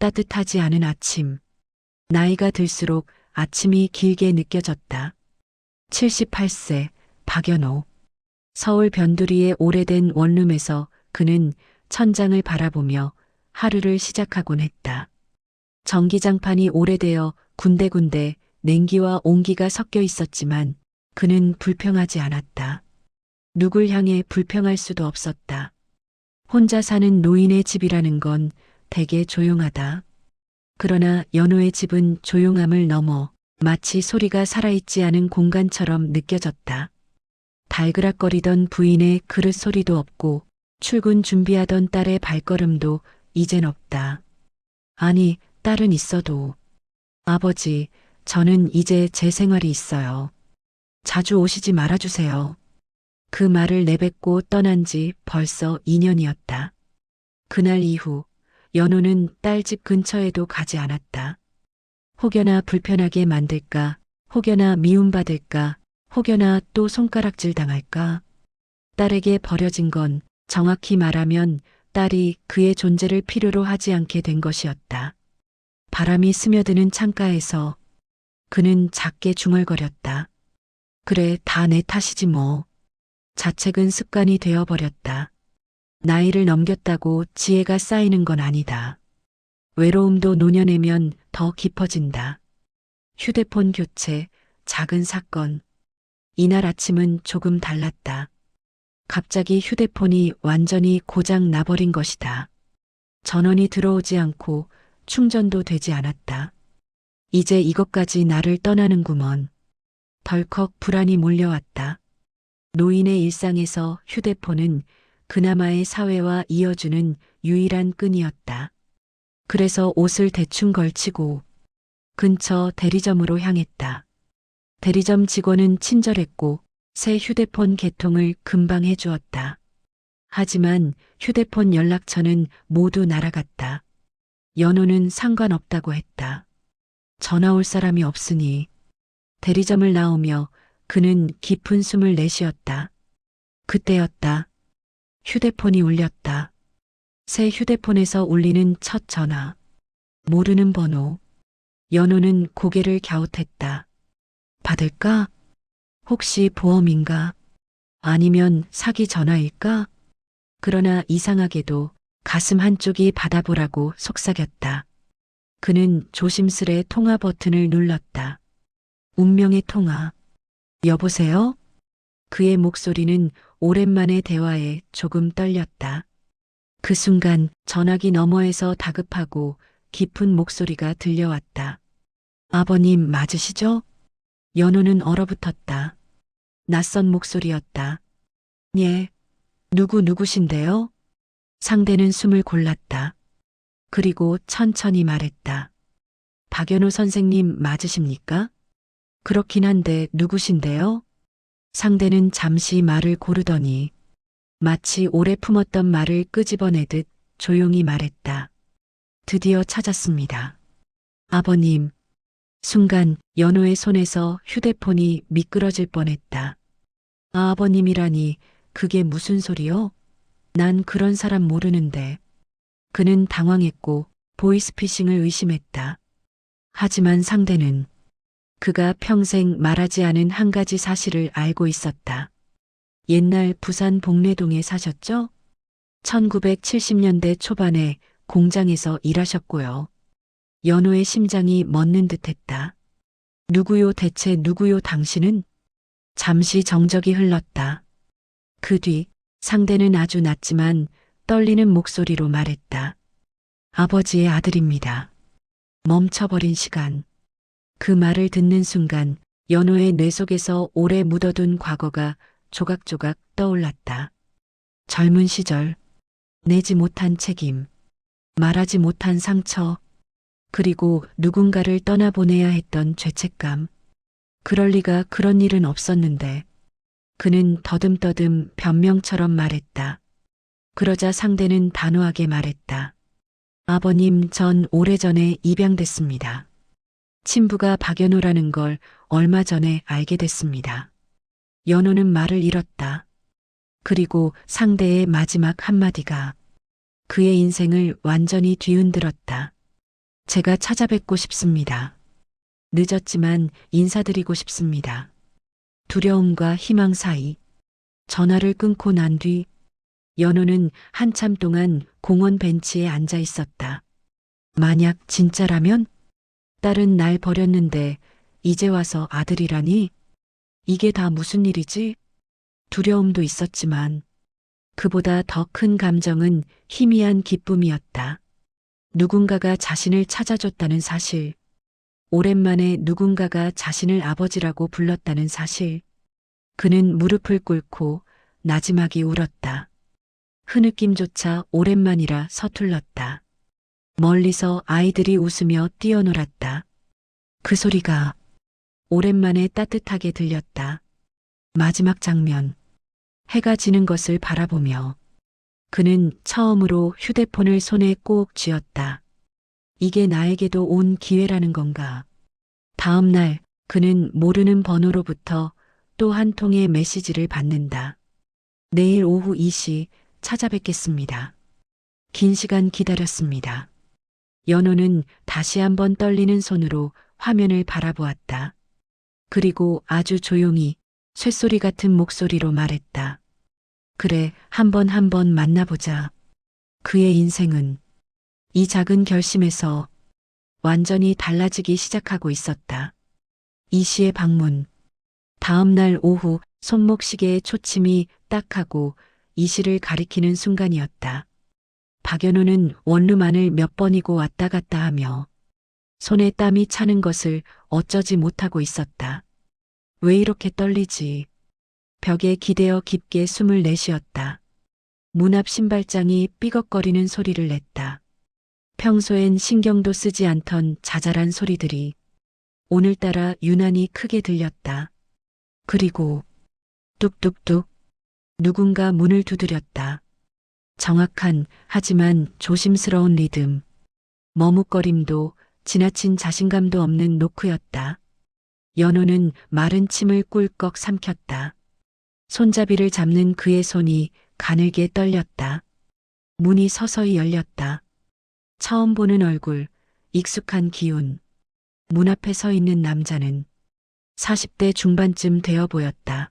따뜻하지 않은 아침. 나이가 들수록 아침이 길게 느껴졌다. 78세 박연호. 서울 변두리의 오래된 원룸에서 그는 천장을 바라보며 하루를 시작하곤 했다. 전기장판이 오래되어 군데군데 냉기와 온기가 섞여 있었지만 그는 불평하지 않았다. 누굴 향해 불평할 수도 없었다. 혼자 사는 노인의 집이라는 건 되게 조용하다. 그러나 연호의 집은 조용함을 넘어 마치 소리가 살아있지 않은 공간처럼 느껴졌다. 달그락거리던 부인의 그릇 소리도 없고 출근 준비하던 딸의 발걸음도 이젠 없다. 아니, 딸은 있어도. 아버지, 저는 이제 제 생활이 있어요. 자주 오시지 말아주세요. 그 말을 내뱉고 떠난 지 벌써 2년이었다. 그날 이후 연호는 딸 집 근처에도 가지 않았다. 혹여나 불편하게 만들까, 혹여나 미움받을까, 혹여나 또 손가락질 당할까. 딸에게 버려진 건 정확히 말하면 딸이 그의 존재를 필요로 하지 않게 된 것이었다. 바람이 스며드는 창가에서 그는 작게 중얼거렸다. 그래, 다 내 탓이지 뭐. 자책은 습관이 되어버렸다. 나이를 넘겼다고 지혜가 쌓이는 건 아니다. 외로움도 노년에면 더 깊어진다. 휴대폰 교체, 작은 사건. 이날 아침은 조금 달랐다. 갑자기 휴대폰이 완전히 고장 나버린 것이다. 전원이 들어오지 않고 충전도 되지 않았다. 이제 이것까지 나를 떠나는구먼. 덜컥 불안이 몰려왔다. 노인의 일상에서 휴대폰은 그나마의 사회와 이어주는 유일한 끈이었다. 그래서 옷을 대충 걸치고 근처 대리점으로 향했다. 대리점 직원은 친절했고 새 휴대폰 개통을 금방 해주었다. 하지만 휴대폰 연락처는 모두 날아갔다. 연호는 상관없다고 했다. 전화 올 사람이 없으니 대리점을 나오며 그는 깊은 숨을 내쉬었다. 그때였다. 휴대폰이 울렸다. 새 휴대폰에서 울리는 첫 전화. 모르는 번호. 연호는 고개를 갸웃했다. 받을까? 혹시 보험인가? 아니면 사기 전화일까? 그러나 이상하게도 가슴 한쪽이 받아보라고 속삭였다. 그는 조심스레 통화 버튼을 눌렀다. 운명의 통화. 여보세요? 그의 목소리는 오랜만의 대화에 조금 떨렸다. 그 순간 전화기 너머에서 다급하고 깊은 목소리가 들려왔다. 아버님 맞으시죠? 연호는 얼어붙었다. 낯선 목소리였다. 예. 누구 누구신데요? 상대는 숨을 골랐다. 그리고 천천히 말했다. 박연호 선생님 맞으십니까? 그렇긴 한데 누구신데요? 상대는 잠시 말을 고르더니 마치 오래 품었던 말을 끄집어내듯 조용히 말했다. 드디어 찾았습니다. 아버님. 순간 연호의 손에서 휴대폰이 미끄러질 뻔했다. 아, 아버님이라니 그게 무슨 소리요? 난 그런 사람 모르는데. 그는 당황했고 보이스피싱을 의심했다. 하지만 상대는 그가 평생 말하지 않은 한 가지 사실을 알고 있었다. 옛날 부산 복례동에 사셨죠? 1970년대 초반에 공장에서 일하셨고요. 연호의 심장이 멎는 듯 했다. 누구요 대체 누구요 당신은? 잠시 정적이 흘렀다. 그 뒤 상대는 아주 낮지만 떨리는 목소리로 말했다. 아버지의 아들입니다. 멈춰버린 시간. 그 말을 듣는 순간 연호의 뇌 속에서 오래 묻어둔 과거가 조각조각 떠올랐다. 젊은 시절, 내지 못한 책임, 말하지 못한 상처, 그리고 누군가를 떠나보내야 했던 죄책감. 그럴 리가 그런 일은 없었는데, 그는 더듬더듬 변명처럼 말했다. 그러자 상대는 단호하게 말했다. 아버님 전 오래전에 입양됐습니다. 친부가 박연호라는 걸 얼마 전에 알게 됐습니다. 연호는 말을 잃었다. 그리고 상대의 마지막 한마디가 그의 인생을 완전히 뒤흔들었다. 제가 찾아뵙고 싶습니다. 늦었지만 인사드리고 싶습니다. 두려움과 희망 사이 전화를 끊고 난 뒤 연호는 한참 동안 공원 벤치에 앉아 있었다. 만약 진짜라면 딸은 날 버렸는데 이제 와서 아들이라니? 이게 다 무슨 일이지? 두려움도 있었지만 그보다 더 큰 감정은 희미한 기쁨이었다. 누군가가 자신을 찾아줬다는 사실. 오랜만에 누군가가 자신을 아버지라고 불렀다는 사실. 그는 무릎을 꿇고 나지막이 울었다. 흐느낌조차 오랜만이라 서툴렀다. 멀리서 아이들이 웃으며 뛰어놀았다. 그 소리가 오랜만에 따뜻하게 들렸다. 마지막 장면. 해가 지는 것을 바라보며 그는 처음으로 휴대폰을 손에 꼭 쥐었다. 이게 나에게도 온 기회라는 건가. 다음 날 그는 모르는 번호로부터 또 한 통의 메시지를 받는다. 내일 오후 2시 찾아뵙겠습니다. 긴 시간 기다렸습니다. 연호는 다시 한번 떨리는 손으로 화면을 바라보았다. 그리고 아주 조용히 쇳소리 같은 목소리로 말했다. 그래, 한번 한번 만나보자. 그의 인생은 이 작은 결심에서 완전히 달라지기 시작하고 있었다. 이 씨의 방문. 다음 날 오후 손목시계의 초침이 딱 하고 이 씨를 가리키는 순간이었다. 박연호는 원룸 안을 몇 번이고 왔다 갔다 하며 손에 땀이 차는 것을 어쩌지 못하고 있었다. 왜 이렇게 떨리지? 벽에 기대어 깊게 숨을 내쉬었다. 문 앞 신발장이 삐걱거리는 소리를 냈다. 평소엔 신경도 쓰지 않던 자잘한 소리들이 오늘따라 유난히 크게 들렸다. 그리고 뚝뚝뚝 누군가 문을 두드렸다. 정확한 하지만 조심스러운 리듬. 머뭇거림도 지나친 자신감도 없는 노크였다. 연호는 마른 침을 꿀꺽 삼켰다. 손잡이를 잡는 그의 손이 가늘게 떨렸다. 문이 서서히 열렸다. 처음 보는 얼굴, 익숙한 기운. 문 앞에 서 있는 남자는 40대 중반쯤 되어 보였다.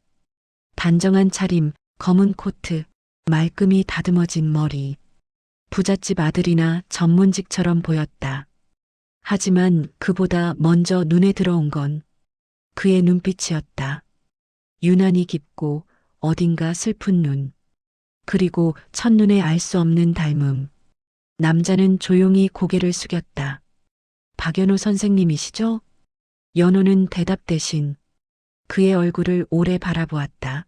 단정한 차림, 검은 코트, 말끔히 다듬어진 머리. 부잣집 아들이나 전문직처럼 보였다. 하지만 그보다 먼저 눈에 들어온 건 그의 눈빛이었다. 유난히 깊고 어딘가 슬픈 눈. 그리고 첫눈에 알 수 없는 닮음. 남자는 조용히 고개를 숙였다. 박연호 선생님이시죠? 연호는 대답 대신 그의 얼굴을 오래 바라보았다.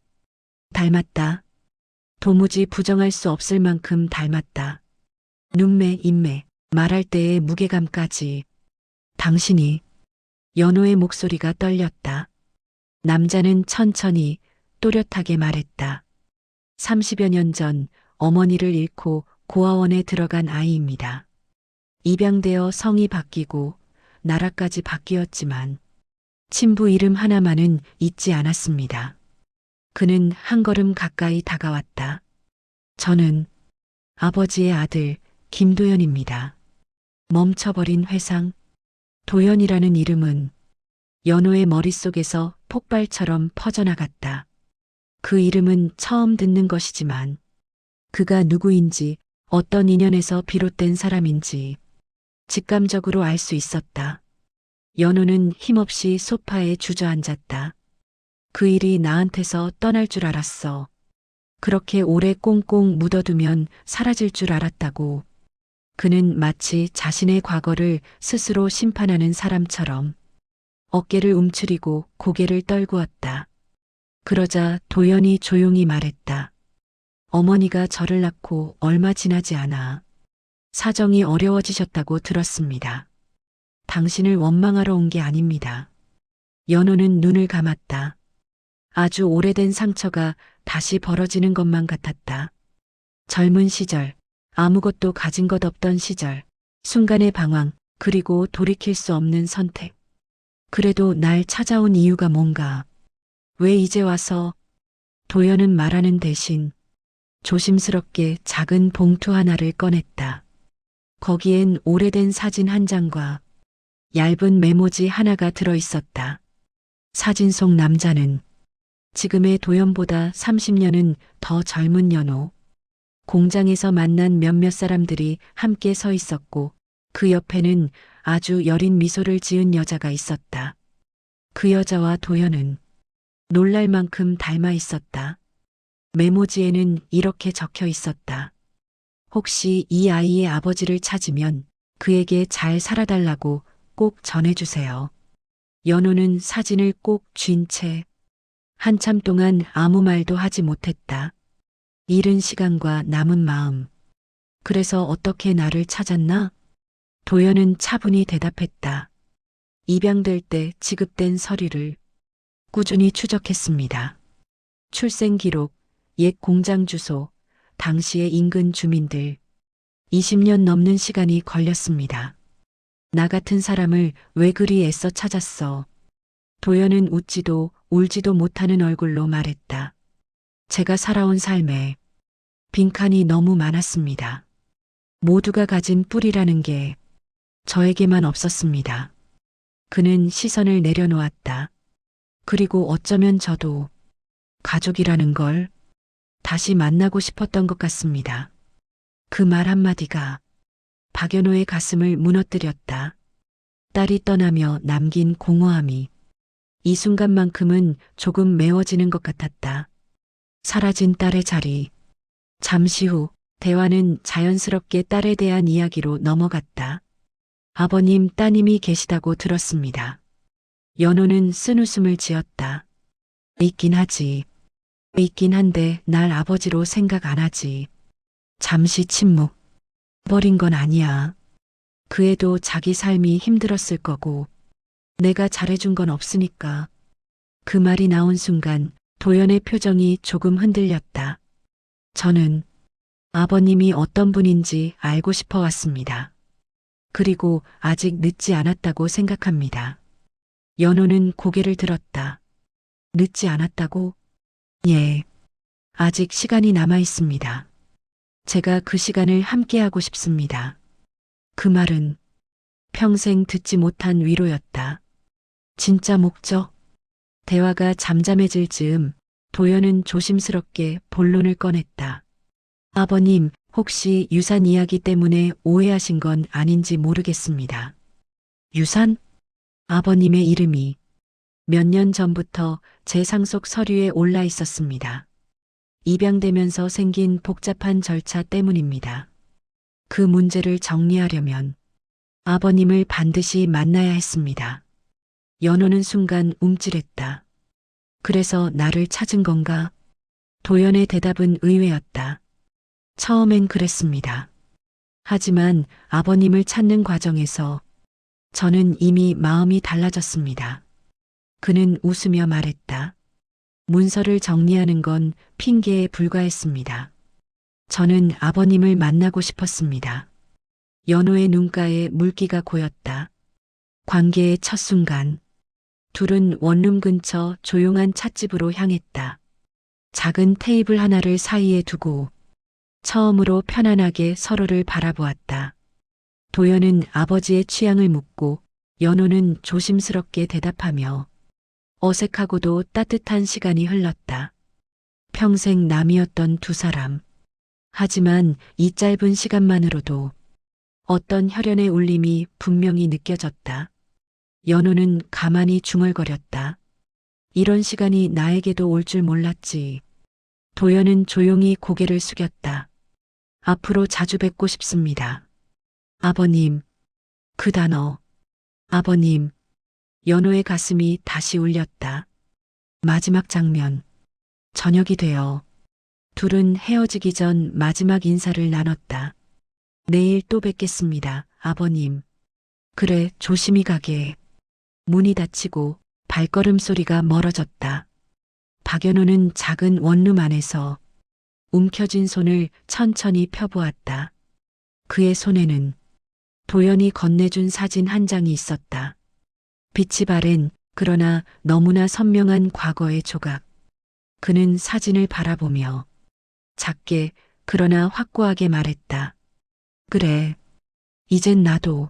닮았다. 도무지 부정할 수 없을 만큼 닮았다. 눈매, 인매, 말할 때의 무게감까지. 당신이 연호의 목소리가 떨렸다. 남자는 천천히 또렷하게 말했다. 30여 년 전 어머니를 잃고 고아원에 들어간 아이입니다. 입양되어 성이 바뀌고 나라까지 바뀌었지만 친부 이름 하나만은 잊지 않았습니다. 그는 한 걸음 가까이 다가왔다. 저는 아버지의 아들 김도연입니다. 멈춰버린 회상. 도연이라는 이름은 연호의 머릿속에서 폭발처럼 퍼져나갔다. 그 이름은 처음 듣는 것이지만 그가 누구인지 어떤 인연에서 비롯된 사람인지 직감적으로 알 수 있었다. 연호는 힘없이 소파에 주저앉았다. 그 일이 나한테서 떠날 줄 알았어. 그렇게 오래 꽁꽁 묻어두면 사라질 줄 알았다고. 그는 마치 자신의 과거를 스스로 심판하는 사람처럼 어깨를 움츠리고 고개를 떨구었다. 그러자 도연이 조용히 말했다. 어머니가 저를 낳고 얼마 지나지 않아 사정이 어려워지셨다고 들었습니다. 당신을 원망하러 온 게 아닙니다. 연호는 눈을 감았다. 아주 오래된 상처가 다시 벌어지는 것만 같았다. 젊은 시절, 아무것도 가진 것 없던 시절, 순간의 방황, 그리고 돌이킬 수 없는 선택. 그래도 날 찾아온 이유가 뭔가. 왜 이제 와서 도연은 말하는 대신 조심스럽게 작은 봉투 하나를 꺼냈다. 거기엔 오래된 사진 한 장과 얇은 메모지 하나가 들어 있었다. 사진 속 남자는 지금의 도연보다 30년은 더 젊은 연호. 공장에서 만난 몇몇 사람들이 함께 서 있었고 그 옆에는 아주 여린 미소를 지은 여자가 있었다. 그 여자와 도연은 놀랄 만큼 닮아 있었다. 메모지에는 이렇게 적혀 있었다. 혹시 이 아이의 아버지를 찾으면 그에게 잘 살아달라고 꼭 전해주세요. 연호는 사진을 꼭 쥔 채 한참 동안 아무 말도 하지 못했다. 이른 시간과 남은 마음. 그래서 어떻게 나를 찾았나? 도연은 차분히 대답했다. 입양될 때 지급된 서류를 꾸준히 추적했습니다. 출생 기록, 옛 공장 주소, 당시의 인근 주민들. 20년 넘는 시간이 걸렸습니다. 나 같은 사람을 왜 그리 애써 찾았어? 도연은 웃지도 울지도 못하는 얼굴로 말했다. 제가 살아온 삶에 빈칸이 너무 많았습니다. 모두가 가진 뿌리라는 게 저에게만 없었습니다. 그는 시선을 내려놓았다. 그리고 어쩌면 저도 가족이라는 걸 다시 만나고 싶었던 것 같습니다. 그 말 한마디가 박연호의 가슴을 무너뜨렸다. 딸이 떠나며 남긴 공허함이 이 순간만큼은 조금 메워지는 것 같았다. 사라진 딸의 자리. 잠시 후 대화는 자연스럽게 딸에 대한 이야기로 넘어갔다. 아버님 따님이 계시다고 들었습니다. 연호는 쓴 웃음을 지었다. 있긴 하지. 있긴 한데 날 아버지로 생각 안 하지. 잠시 침묵. 버린 건 아니야. 그 애도 자기 삶이 힘들었을 거고, 내가 잘해준 건 없으니까. 그 말이 나온 순간 도연의 표정이 조금 흔들렸다. 저는 아버님이 어떤 분인지 알고 싶어 왔습니다. 그리고 아직 늦지 않았다고 생각합니다. 연호는 고개를 들었다. 늦지 않았다고? 예. 아직 시간이 남아 있습니다. 제가 그 시간을 함께하고 싶습니다. 그 말은 평생 듣지 못한 위로였다. 진짜 목적? 대화가 잠잠해질 즈음 도연은 조심스럽게 본론을 꺼냈다. 아버님, 혹시 유산 이야기 때문에 오해하신 건 아닌지 모르겠습니다. 유산? 아버님의 이름이 몇 년 전부터 제 상속 서류에 올라 있었습니다. 입양되면서 생긴 복잡한 절차 때문입니다. 그 문제를 정리하려면 아버님을 반드시 만나야 했습니다. 연호는 순간 움찔했다. 그래서 나를 찾은 건가? 도연의 대답은 의외였다. 처음엔 그랬습니다. 하지만 아버님을 찾는 과정에서 저는 이미 마음이 달라졌습니다. 그는 웃으며 말했다. 문서를 정리하는 건 핑계에 불과했습니다. 저는 아버님을 만나고 싶었습니다. 연호의 눈가에 물기가 고였다. 관계의 첫 순간, 둘은 원룸 근처 조용한 찻집으로 향했다. 작은 테이블 하나를 사이에 두고 처음으로 편안하게 서로를 바라보았다. 도연은 아버지의 취향을 묻고 연호는 조심스럽게 대답하며 어색하고도 따뜻한 시간이 흘렀다. 평생 남이었던 두 사람. 하지만 이 짧은 시간만으로도 어떤 혈연의 울림이 분명히 느껴졌다. 연호는 가만히 중얼거렸다. 이런 시간이 나에게도 올 줄 몰랐지. 도연은 조용히 고개를 숙였다. 앞으로 자주 뵙고 싶습니다. 아버님. 그 단어. 아버님. 연호의 가슴이 다시 울렸다. 마지막 장면. 저녁이 되어 둘은 헤어지기 전 마지막 인사를 나눴다. 내일 또 뵙겠습니다, 아버님. 그래, 조심히 가게. 문이 닫히고 발걸음 소리가 멀어졌다. 박연호는 작은 원룸 안에서 움켜쥔 손을 천천히 펴보았다. 그의 손에는 도연이 건네준 사진 한 장이 있었다. 빛이 바랜 그러나 너무나 선명한 과거의 조각. 그는 사진을 바라보며 작게 그러나 확고하게 말했다. 그래. 이젠 나도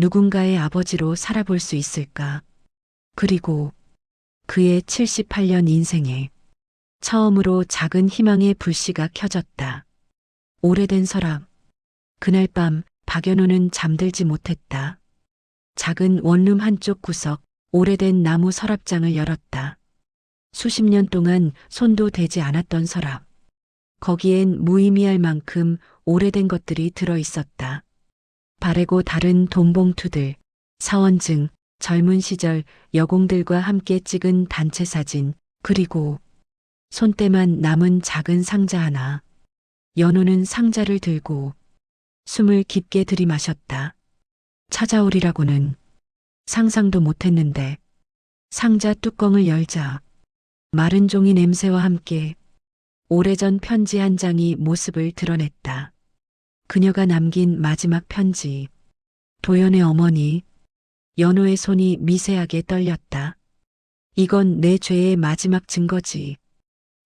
누군가의 아버지로 살아볼 수 있을까? 그리고 그의 78년 인생에 처음으로 작은 희망의 불씨가 켜졌다. 오래된 서랍. 그날 밤 박연호는 잠들지 못했다. 작은 원룸 한쪽 구석, 오래된 나무 서랍장을 열었다. 수십 년 동안 손도 대지 않았던 서랍. 거기엔 무의미할 만큼 오래된 것들이 들어 있었다. 바래고 다른 돈봉투들, 사원증, 젊은 시절 여공들과 함께 찍은 단체 사진, 그리고 손때만 남은 작은 상자 하나. 연호는 상자를 들고 숨을 깊게 들이마셨다. 찾아오리라고는 상상도 못했는데 상자 뚜껑을 열자 마른 종이 냄새와 함께 오래전 편지 한 장이 모습을 드러냈다. 그녀가 남긴 마지막 편지. 도연의 어머니. 연호의 손이 미세하게 떨렸다. 이건 내 죄의 마지막 증거지.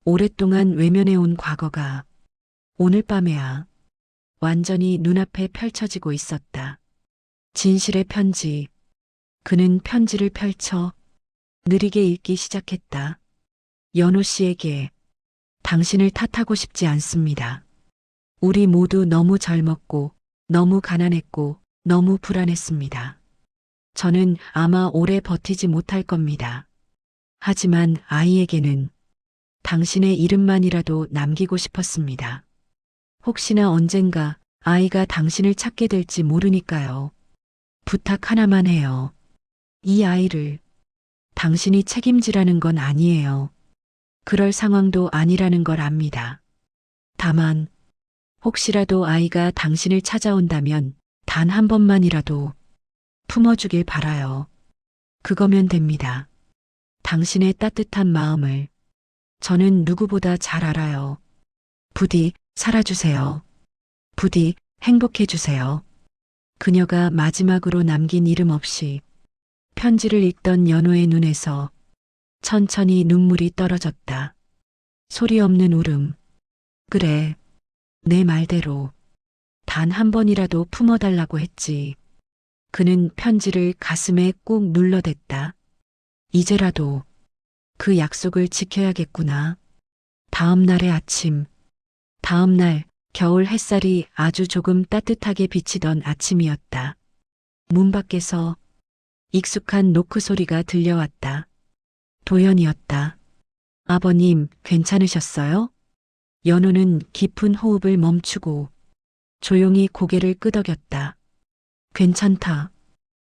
오랫동안 외면해온 과거가 오늘 밤에야 완전히 눈앞에 펼쳐지고 있었다. 진실의 편지. 그는 편지를 펼쳐 느리게 읽기 시작했다. 연호 씨에게 당신을 탓하고 싶지 않습니다. 우리 모두 너무 젊었고, 너무 가난했고, 너무 불안했습니다. 저는 아마 오래 버티지 못할 겁니다. 하지만 아이에게는 당신의 이름만이라도 남기고 싶었습니다. 혹시나 언젠가 아이가 당신을 찾게 될지 모르니까요. 부탁 하나만 해요. 이 아이를 당신이 책임지라는 건 아니에요. 그럴 상황도 아니라는 걸 압니다. 다만, 혹시라도 아이가 당신을 찾아온다면 단 한 번만이라도 품어주길 바라요. 그거면 됩니다. 당신의 따뜻한 마음을 저는 누구보다 잘 알아요. 부디 살아주세요. 부디 행복해주세요. 그녀가 마지막으로 남긴 이름 없이 편지를 읽던 연호의 눈에서 천천히 눈물이 떨어졌다. 소리 없는 울음. 그래, 내 말대로 단 한 번이라도 품어달라고 했지. 그는 편지를 가슴에 꾹 눌러댔다. 이제라도 그 약속을 지켜야겠구나. 다음 날의 아침. 다음 날 겨울 햇살이 아주 조금 따뜻하게 비치던 아침이었다. 문 밖에서 익숙한 노크 소리가 들려왔다. 도연이었다. 아버님, 괜찮으셨어요? 연호는 깊은 호흡을 멈추고 조용히 고개를 끄덕였다. 괜찮다.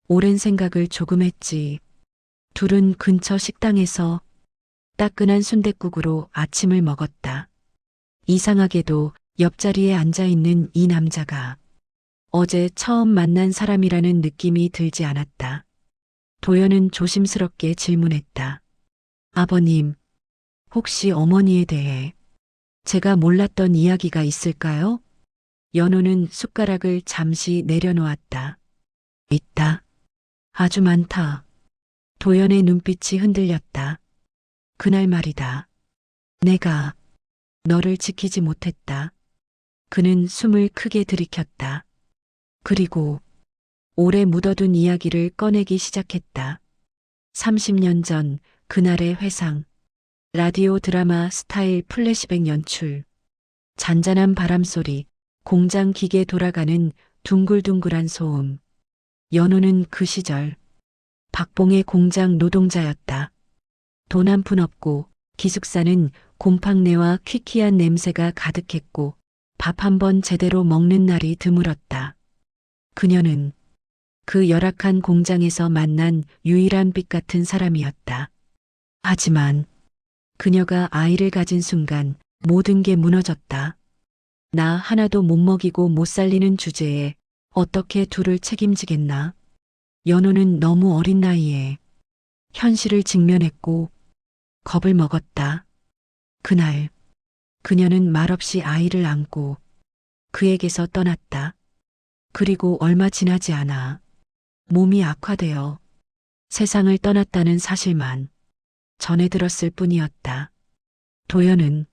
오랜 생각을 조금 했지. 둘은 근처 식당에서 따끈한 순댓국으로 아침을 먹었다. 이상하게도 옆자리에 앉아 있는 이 남자가 어제 처음 만난 사람이라는 느낌이 들지 않았다. 도연은 조심스럽게 질문했다. 아버님, 혹시 어머니에 대해 제가 몰랐던 이야기가 있을까요? 연호는 숟가락을 잠시 내려놓았다. 있다. 아주 많다. 도연의 눈빛이 흔들렸다. 그날 말이다. 내가 너를 지키지 못했다. 그는 숨을 크게 들이켰다. 그리고 오래 묻어둔 이야기를 꺼내기 시작했다. 30년 전 그날의 회상. 라디오 드라마 스타일 플래시백 연출. 잔잔한 바람소리, 공장 기계 돌아가는 둥글둥글한 소음. 연호는 그 시절 박봉의 공장 노동자였다. 돈 한 푼 없고 기숙사는 곰팡내와 퀴퀴한 냄새가 가득했고 밥 한 번 제대로 먹는 날이 드물었다. 그녀는 그 열악한 공장에서 만난 유일한 빛 같은 사람이었다. 하지만 그녀가 아이를 가진 순간 모든 게 무너졌다. 나 하나도 못 먹이고 못 살리는 주제에 어떻게 둘을 책임지겠나? 연호는 너무 어린 나이에 현실을 직면했고 겁을 먹었다. 그날 그녀는 말없이 아이를 안고 그에게서 떠났다. 그리고 얼마 지나지 않아 몸이 악화되어 세상을 떠났다는 사실만 전해 들었을 뿐이었다. 도연은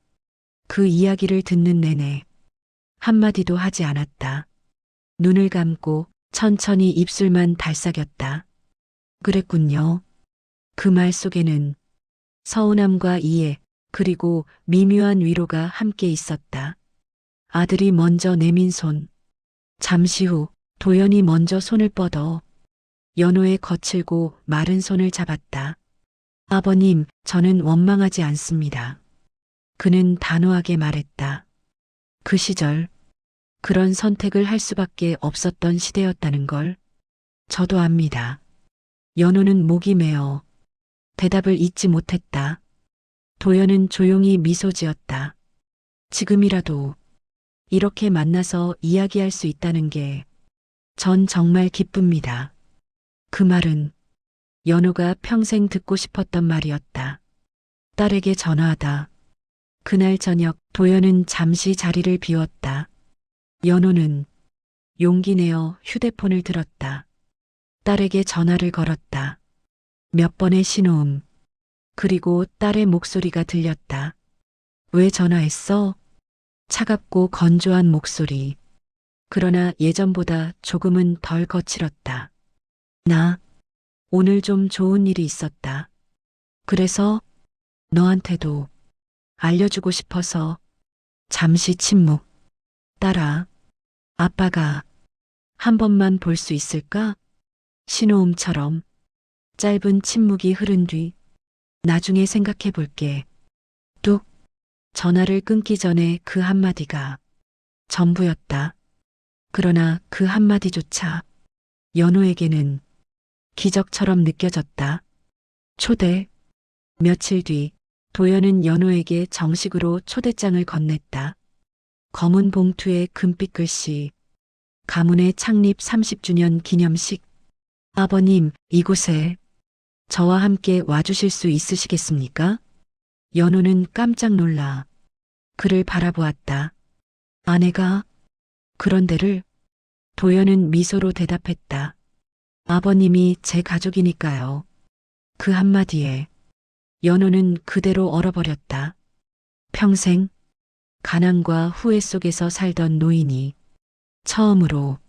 그 이야기를 듣는 내내 한마디도 하지 않았다. 눈을 감고 천천히 입술만 달싹였다. 그랬군요. 그 말 속에는 서운함과 이해, 그리고 미묘한 위로가 함께 있었다. 아들이 먼저 내민 손. 잠시 후 도연이 먼저 손을 뻗어 연호의 거칠고 마른 손을 잡았다. 아버님, 저는 원망하지 않습니다. 그는 단호하게 말했다. 그 시절, 그런 선택을 할 수밖에 없었던 시대였다는 걸 저도 압니다. 연호는 목이 메어 대답을 잊지 못했다. 도연은 조용히 미소 지었다. 지금이라도 이렇게 만나서 이야기할 수 있다는 게 전 정말 기쁩니다. 그 말은 연호가 평생 듣고 싶었던 말이었다. 딸에게 전화하다. 그날 저녁 도연은 잠시 자리를 비웠다. 연호는 용기 내어 휴대폰을 들었다. 딸에게 전화를 걸었다. 몇 번의 신호음. 그리고 딸의 목소리가 들렸다. 왜 전화했어? 차갑고 건조한 목소리. 그러나 예전보다 조금은 덜 거칠었다. 나, 오늘 좀 좋은 일이 있었다. 그래서 너한테도 알려주고 싶어서 잠시 침묵. 딸아, 아빠가 한 번만 볼 수 있을까? 신호음처럼 짧은 침묵이 흐른 뒤 나중에 생각해 볼게. 뚝. 전화를 끊기 전에 그 한마디가 전부였다. 그러나 그 한마디조차 연호에게는 기적처럼 느껴졌다. 초대. 며칠 뒤 도연은 연호에게 정식으로 초대장을 건넸다. 검은 봉투에 금빛 글씨. 가문의 창립 30주년 기념식. 아버님, 이곳에 저와 함께 와주실 수 있으시겠습니까? 연호는 깜짝 놀라 그를 바라보았다. 아내가 그런 데를 도연은 미소로 대답했다. 아버님이 제 가족이니까요. 그 한마디에 연호는 그대로 얼어버렸다. 평생 가난과 후회 속에서 살던 노인이 처음으로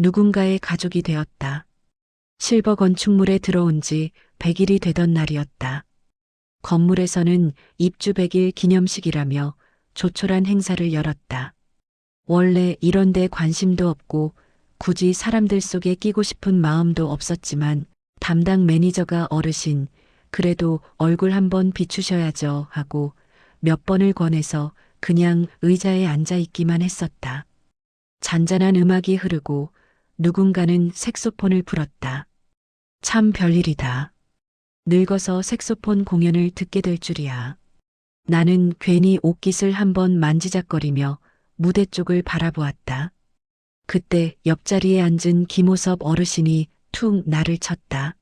누군가의 가족이 되었다. 실버 건축물에 들어온 지 100일이 되던 날이었다. 건물에서는 입주 100일 기념식이라며 조촐한 행사를 열었다. 원래 이런 데 관심도 없고 굳이 사람들 속에 끼고 싶은 마음도 없었지만 담당 매니저가 어르신 그래도 얼굴 한번 비추셔야죠 하고 몇 번을 권해서 그냥 의자에 앉아 있기만 했었다. 잔잔한 음악이 흐르고 누군가는 색소폰을 불었다. 참 별일이다. 늙어서 색소폰 공연을 듣게 될 줄이야. 나는 괜히 옷깃을 한번 만지작거리며 무대 쪽을 바라보았다. 그때 옆자리에 앉은 김호섭 어르신이 툭 나를 쳤다.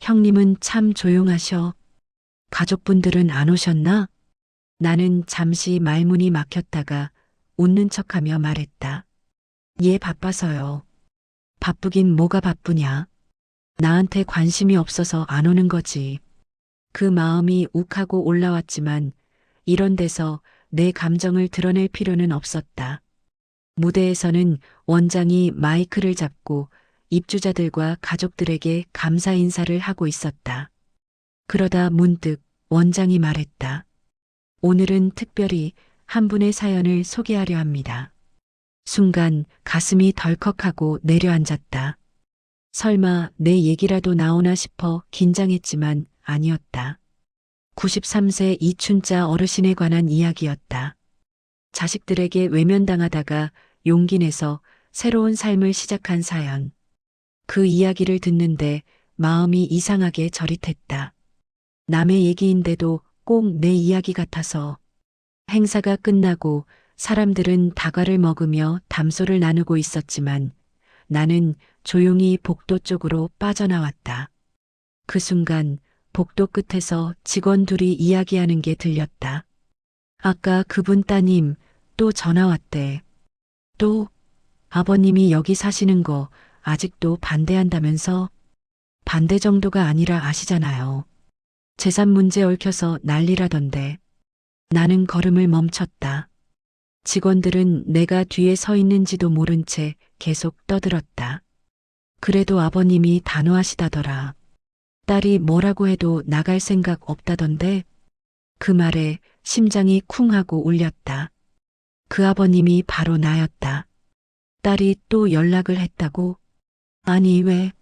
형님은 참 조용하셔. 가족분들은 안 오셨나? 나는 잠시 말문이 막혔다가 웃는 척하며 말했다. 얘 바빠서요. 바쁘긴 뭐가 바쁘냐. 나한테 관심이 없어서 안 오는 거지. 그 마음이 욱하고 올라왔지만 이런 데서 내 감정을 드러낼 필요는 없었다. 무대에서는 원장이 마이크를 잡고 입주자들과 가족들에게 감사 인사를 하고 있었다. 그러다 문득 원장이 말했다. 오늘은 특별히 한 분의 사연을 소개하려 합니다. 순간 가슴이 덜컥하고 내려앉았다. 설마 내 얘기라도 나오나 싶어 긴장했지만 아니었다. 93세 이춘자 어르신에 관한 이야기였다. 자식들에게 외면당하다가 용기 내서 새로운 삶을 시작한 사연. 그 이야기를 듣는데 마음이 이상하게 저릿했다. 남의 얘기인데도 꼭 내 이야기 같아서 행사가 끝나고 사람들은 다과를 먹으며 담소를 나누고 있었지만 나는 조용히 복도 쪽으로 빠져나왔다. 그 순간 복도 끝에서 직원 둘이 이야기하는 게 들렸다. 아까 그분 따님 또 전화 왔대. 또 아버님이 여기 사시는 거 아직도 반대한다면서 반대 정도가 아니라 아시잖아요. 재산 문제 얽혀서 난리라던데. 나는 걸음을 멈췄다. 직원들은 내가 뒤에 서 있는지도 모른 채 계속 떠들었다. 그래도 아버님이 단호하시다더라. 딸이 뭐라고 해도 나갈 생각 없다던데 그 말에 심장이 쿵 하고 울렸다. 그 아버님이 바로 나였다. 딸이 또 연락을 했다고? 아니 왜?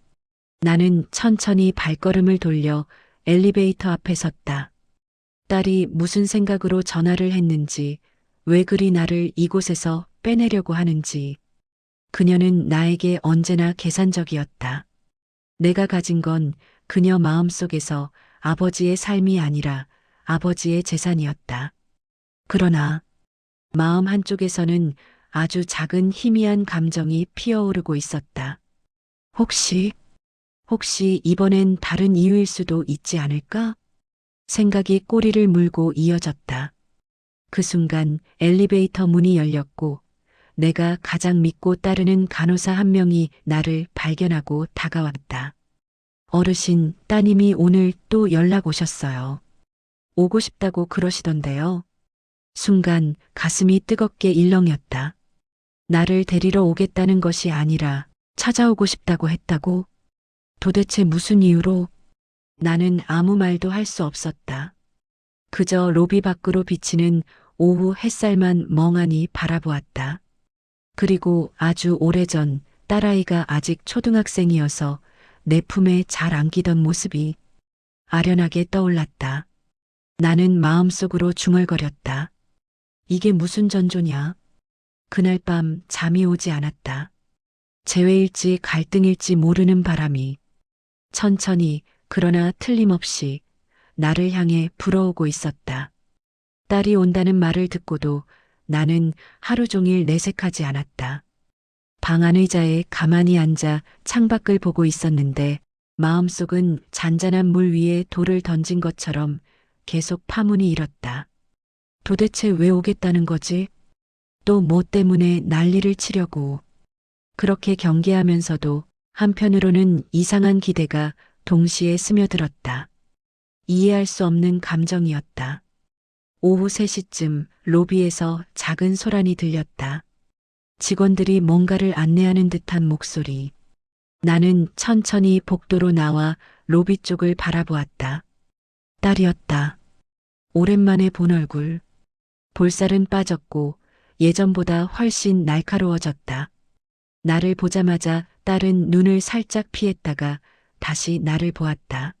나는 천천히 발걸음을 돌려 엘리베이터 앞에 섰다. 딸이 무슨 생각으로 전화를 했는지, 왜 그리 나를 이곳에서 빼내려고 하는지. 그녀는 나에게 언제나 계산적이었다. 내가 가진 건 그녀 마음 속에서 아버지의 삶이 아니라 아버지의 재산이었다. 그러나 마음 한쪽에서는 아주 작은 희미한 감정이 피어오르고 있었다. 혹시, 혹시 이번엔 다른 이유일 수도 있지 않을까? 생각이 꼬리를 물고 이어졌다. 그 순간 엘리베이터 문이 열렸고 내가 가장 믿고 따르는 간호사 한 명이 나를 발견하고 다가왔다. 어르신, 따님이 오늘 또 연락 오셨어요. 오고 싶다고 그러시던데요. 순간 가슴이 뜨겁게 일렁였다. 나를 데리러 오겠다는 것이 아니라 찾아오고 싶다고 했다고? 도대체 무슨 이유로? 나는 아무 말도 할 수 없었다. 그저 로비 밖으로 비치는 오후 햇살만 멍하니 바라보았다. 그리고 아주 오래전 딸아이가 아직 초등학생이어서 내 품에 잘 안기던 모습이 아련하게 떠올랐다. 나는 마음속으로 중얼거렸다. 이게 무슨 전조냐? 그날 밤 잠이 오지 않았다. 재회일지 갈등일지 모르는 바람이 천천히 그러나 틀림없이 나를 향해 불어오고 있었다. 딸이 온다는 말을 듣고도 나는 하루 종일 내색하지 않았다. 방 안 의자에 가만히 앉아 창밖을 보고 있었는데 마음속은 잔잔한 물 위에 돌을 던진 것처럼 계속 파문이 일었다. 도대체 왜 오겠다는 거지? 또 뭐 때문에 난리를 치려고. 그렇게 경계하면서도 한편으로는 이상한 기대가 동시에 스며들었다. 이해할 수 없는 감정이었다. 오후 3시쯤 로비에서 작은 소란이 들렸다. 직원들이 뭔가를 안내하는 듯한 목소리. 나는 천천히 복도로 나와 로비 쪽을 바라보았다. 딸이었다. 오랜만에 본 얼굴. 볼살은 빠졌고 예전보다 훨씬 날카로워졌다. 나를 보자마자 딸은 눈을 살짝 피했다가 다시 나를 보았다.